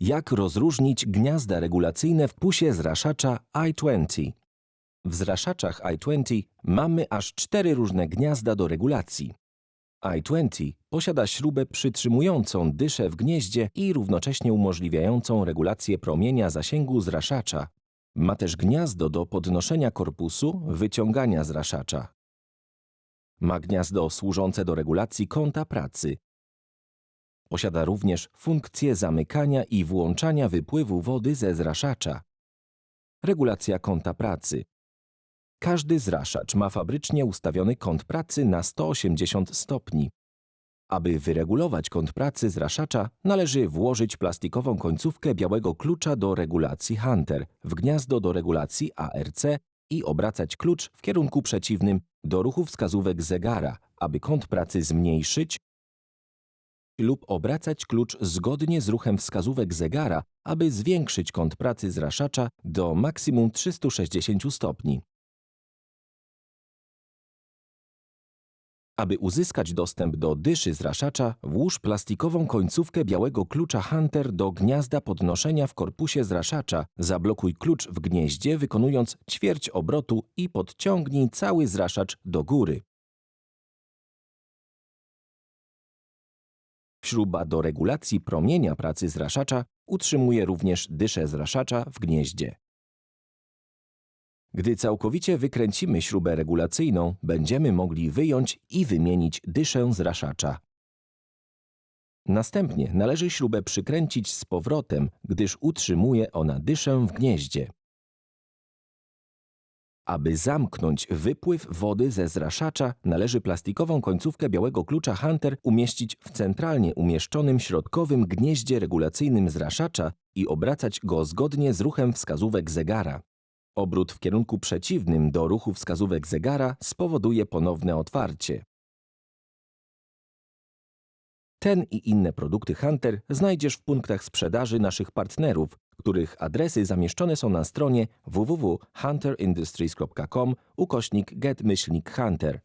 Jak rozróżnić gniazda regulacyjne w pusie zraszacza i20? W zraszaczach i20 mamy aż cztery różne gniazda do regulacji. i20 posiada śrubę przytrzymującą dyszę w gnieździe i równocześnie umożliwiającą regulację promienia zasięgu zraszacza. Ma też gniazdo do podnoszenia korpusu, wyciągania zraszacza. Ma gniazdo służące do regulacji kąta pracy. Posiada również funkcję zamykania i włączania wypływu wody ze zraszacza. Regulacja kąta pracy. Każdy zraszacz ma fabrycznie ustawiony kąt pracy na 180 stopni. Aby wyregulować kąt pracy zraszacza, należy włożyć plastikową końcówkę białego klucza do regulacji Hunter w gniazdo do regulacji ARC i obracać klucz w kierunku przeciwnym do ruchu wskazówek zegara, aby kąt pracy zmniejszyć lub obracać klucz zgodnie z ruchem wskazówek zegara, aby zwiększyć kąt pracy zraszacza do maksimum 360 stopni. Aby uzyskać dostęp do dyszy zraszacza, włóż plastikową końcówkę białego klucza Hunter do gniazda podnoszenia w korpusie zraszacza, zablokuj klucz w gnieździe wykonując ćwierć obrotu i podciągnij cały zraszacz do góry. Śruba do regulacji promienia pracy zraszacza utrzymuje również dyszę zraszacza w gnieździe. Gdy całkowicie wykręcimy śrubę regulacyjną, będziemy mogli wyjąć i wymienić dyszę zraszacza. Następnie należy śrubę przykręcić z powrotem, gdyż utrzymuje ona dyszę w gnieździe. Aby zamknąć wypływ wody ze zraszacza, należy plastikową końcówkę białego klucza Hunter umieścić w centralnie umieszczonym środkowym gnieździe regulacyjnym zraszacza i obracać go zgodnie z ruchem wskazówek zegara. Obrót w kierunku przeciwnym do ruchu wskazówek zegara spowoduje ponowne otwarcie. Ten i inne produkty Hunter znajdziesz w punktach sprzedaży naszych partnerów, których adresy zamieszczone są na stronie www.hunterindustries.com ukośnik get-hunter.